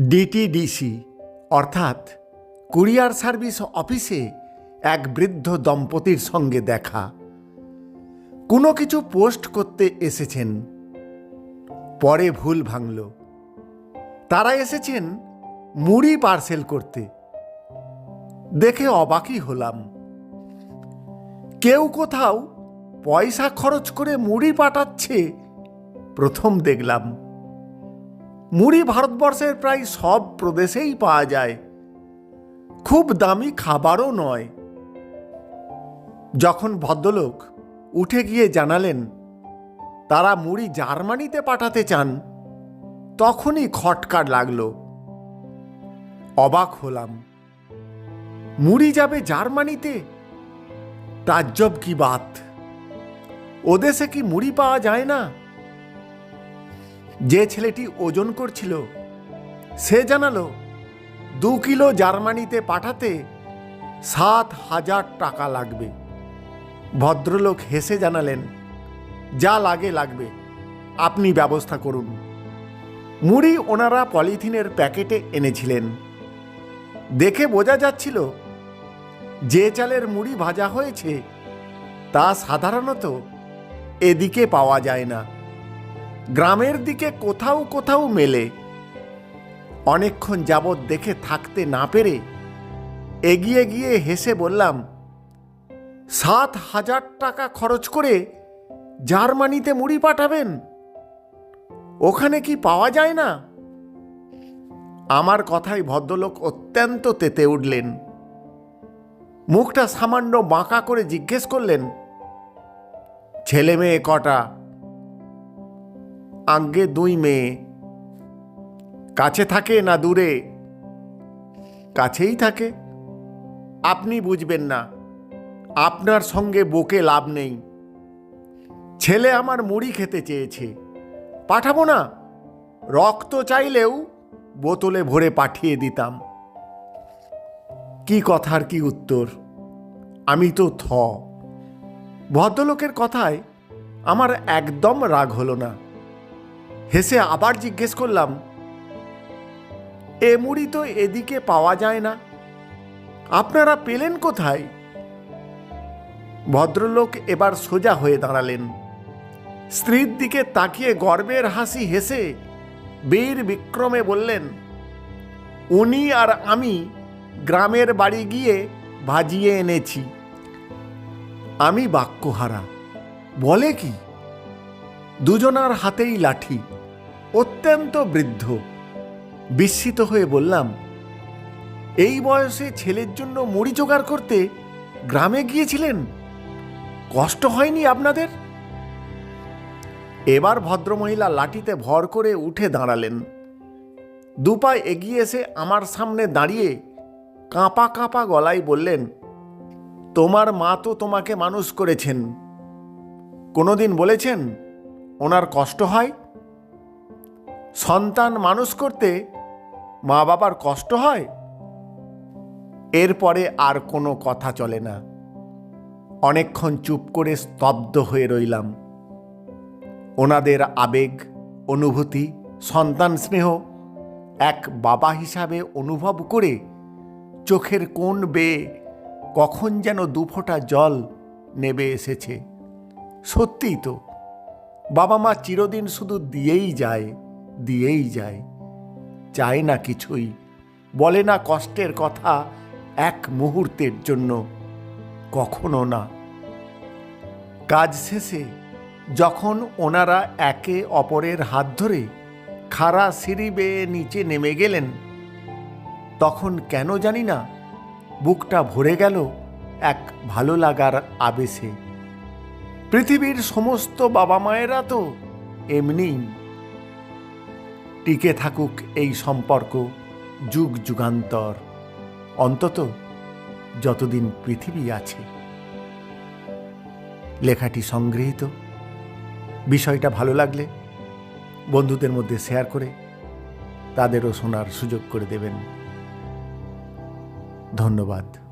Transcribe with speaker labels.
Speaker 1: DTDC অর্থাৎ courier service অফিসে এক বৃদ্ধ দম্পতির সঙ্গে দেখা। কোনো কিছু পোস্ট করতে এসেছেন। পরে ভুল ভাঙল। তারা এসেছেন মুড়ি পার্সেল করতে। দেখে অবাকই হলাম। কেউ কোথাও পয়সা খরচ করে মুড়ি পাঠাচ্ছে, প্রথম দেখলাম। মুড়ি ভারতবর্ষের প্রায় সব প্রদেশেই পাওয়া যায়। খুব দামি খাবারও নয়। যখন ভদ্রলোক উঠে গিয়ে জানালেন, তারা মুড়ি জার্মানিতে পাঠাতে চান, তখনই খটকার লাগল। অবাক হলাম। মুড়ি যাবে জার্মানিতে? তাজ্জব কি বাত! ওদেশে কি মুড়ি পাওয়া যায় না? যে ছেলেটি ওজন করছিল, সে জানালো, দু কিলো জার্মানিতে পাঠাতে সাত হাজার টাকা লাগবে। ভদ্রলোক হেসে জানালেন, যা লাগে লাগবে, আপনি ব্যবস্থা করুন। মুড়ি ওনারা পলিথিনের প্যাকেটে এনেছিলেন। দেখে বোঝা যাচ্ছিল, যে চালের মুড়ি ভাজা হয়েছে, তা সাধারণত এদিকে পাওয়া যায় না। গ্রামের দিকে কোথাও কোথাও মেলে। অনেকক্ষণ যাবৎ দেখে থাকতে না পেরে এগিয়ে গিয়ে হেসে বললাম, সাত হাজার টাকা খরচ করে জার্মানিতে মুড়ি পাঠাবেন? ওখানে কি পাওয়া যায় না? আমার কথায় ভদ্রলোক অত্যন্ত তেতে উঠলেন। মুখটা সামান্য বাঁকা করে জিজ্ঞেস করলেন ছেলে মেয়ে কটা? আজ্ঞে দুই মেয়ে। কাছে থাকে না দূরে? কাছেই থাকে। আপনি বুঝবেন না। আপনার সঙ্গে বকে লাভ নেই। ছেলে আমার মুড়ি খেতে চেয়েছে। পাঠাবো না। রক্ত চাইলেও বোতলে ভরে পাঠিয়ে দিতাম। কি কথার কি উত্তর? আমি তো থ। ভদ্রলোকের কথায় আমার একদম রাগ হলো না। হেসে আবার জিজ্ঞেস করলাম, এ মুড়ি তো এদিকে পাওয়া যায় না। আপনারা পেলেন কোথায়? ভদ্রলোক এবার সোজা হয়ে দাঁড়ালেন। স্ত্রীর দিকে তাকিয়ে গর্বের হাসি হেসে বীর বিক্রমে বললেন, উনি আর আমি গ্রামের বাড়ি গিয়ে ভাজিয়ে এনেছি। আমি বাক্যহারা। বলে কি? দুজনার হাতেই লাঠি, অত্যন্ত বৃদ্ধ। বিস্মিত হয়ে বললাম, এই বয়সে ছেলের জন্য মুড়ি জোগাড় করতে গ্রামে গিয়েছিলেন? কষ্ট হয়নি আপনাদের? এবার ভদ্রমহিলা লাঠিতে ভর করে উঠে দাঁড়ালেন। দুপায় এগিয়ে এসে আমার সামনে দাঁড়িয়ে কাঁপা কাঁপা গলায় বললেন, তোমার মা তো তোমাকে মানুষ করেছেন। কোনোদিন বলেছেন ওনার কষ্ট হয়, সন্তান মানুষ করতে মা বাবার কষ্ট হয়, এরপরে আর কোনো কথা চলে না। অনেকক্ষণ চুপ করে স্তব্ধ হয়ে রইলাম। ওনাদের আবেগ, অনুভূতি, সন্তান স্নেহ এক বাবা হিসাবে অনুভব করে চোখের কোন বেয়ে কখন যেন দুফোঁটা জল নেবে এসেছে। সত্যিই তো বাবা মা চিরদিন শুধু দিয়েই যায় দিয়েই যায়। চায় না কিছুই, বলে না কষ্টের কথা এক মুহূর্তের জন্য, কখনো না। কাজ শেষে যখন ওনারা একে অপরের হাত ধরে খাড়া সিঁড়ি বেয়ে নিচে নেমে গেলেন, তখন কেন জানি না, বুকটা ভরে গেল এক ভালো লাগার আবেশে। পৃথিবীর সমস্ত বাবা মায়েরা তো এমনি টিকে থাকুক এই সম্পর্ক যুগ যুগান্তর, অন্তত যতদিন পৃথিবী আছে। লেখাটি সংগৃহীত। বিষয়টা ভালো লাগলে বন্ধুদের মধ্যে শেয়ার করে তাদেরও শোনার সুযোগ করে দেবেন। ধন্যবাদ।